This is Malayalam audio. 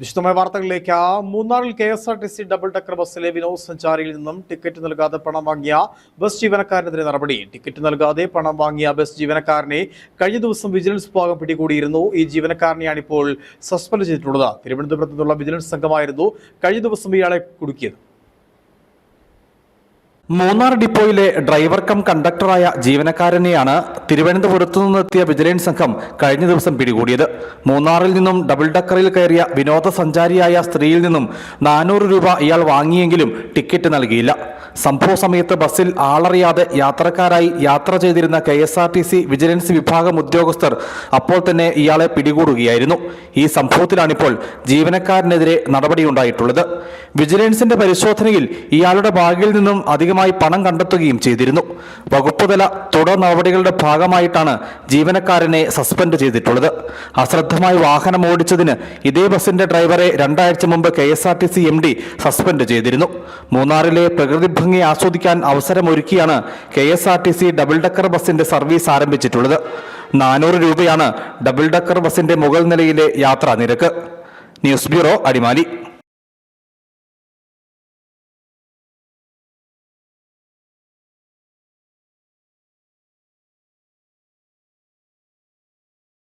വിശദമായ വാർത്തകളിലേക്ക് മൂന്നാറിൽ K S R T C double decker ബസ്സിലെ വിനോദസഞ്ചാരിയിൽ നിന്നും ടിക്കറ്റ് നൽകാതെ പണം വാങ്ങിയ ബസ് ജീവനക്കാരനെതിരെ നടപടി. ടിക്കറ്റ് നൽകാതെ പണം വാങ്ങിയ ബസ് ജീവനക്കാരനെ കഴിഞ്ഞ ദിവസം വിജിലൻസ് വിഭാഗം പിടികൂടിയിരുന്നു. ഈ ജീവനക്കാരനെയാണ് ഇപ്പോൾ സസ്പെൻഡ് ചെയ്തിട്ടുള്ളത്. തിരുവനന്തപുരത്ത് നിന്നുള്ള വിജിലൻസ് സംഘമായിരുന്നു കഴിഞ്ഞ ദിവസം ഇയാളെ കുടുക്കിയത്. മൂന്നാർ ഡിപ്പോയിലെ ഡ്രൈവർ കം കണ്ടക്ടറായ ജീവനക്കാരനെയാണ് തിരുവനന്തപുരത്തു നിന്നെത്തിയ വിജിലൻസ് സംഘം കഴിഞ്ഞ ദിവസം പിടികൂടിയത്. മൂന്നാറിൽ നിന്നും ഡബിൾ ഡക്കറിൽ കയറിയ വിനോദസഞ്ചാരിയായ സ്ത്രീയിൽ നിന്നും നാനൂറ് രൂപ ഇയാൾ വാങ്ങിയെങ്കിലും ടിക്കറ്റ് നൽകിയില്ല. സംഭവ സമയത്ത് ബസ്സിൽ ആളറിയാതെ യാത്രക്കാരായി യാത്ര ചെയ്തിരുന്ന K S R T C vigilance വിഭാഗം ഉദ്യോഗസ്ഥർ അപ്പോൾ തന്നെ ഇയാളെ പിടികൂടുകയായിരുന്നു. ഈ സംഭവത്തിലാണിപ്പോൾ ജീവനക്കാരനെതിരെ നടപടിയുണ്ടായിട്ടുള്ളത്. വിജിലൻസിന്റെ പരിശോധനയിൽ ഇയാളുടെ ബാഗിൽ നിന്നും അധികമായി പണം കണ്ടെത്തുകയും ചെയ്തിരുന്നു. വകുപ്പുതല തുടർ നടപടികളുടെ ഭാഗമായിട്ടാണ് ജീവനക്കാരനെ സസ്പെൻഡ് ചെയ്തിട്ടുള്ളത്. അശ്രദ്ധമായി വാഹനം ഓടിച്ചതിന് ഇതേ ബസിന്റെ ഡ്രൈവറെ രണ്ടാഴ്ച മുമ്പ് K S R T C M D suspend ചെയ്തിരുന്നു. മൂന്നാറിലെ പ്രകൃതി ഭംഗി ആസ്വദിക്കാൻ അവസരമൊരുക്കിയാണ് K S R T C double decker ബസിന്റെ സർവീസ് ആരംഭിച്ചിട്ടുള്ളത്. നാനൂറ് രൂപയാണ് ഡബിൾ ഡക്കർ ബസിന്റെ മുകൾ നിലയിലെ യാത്രാ നിരക്ക്. News bureau Adimali.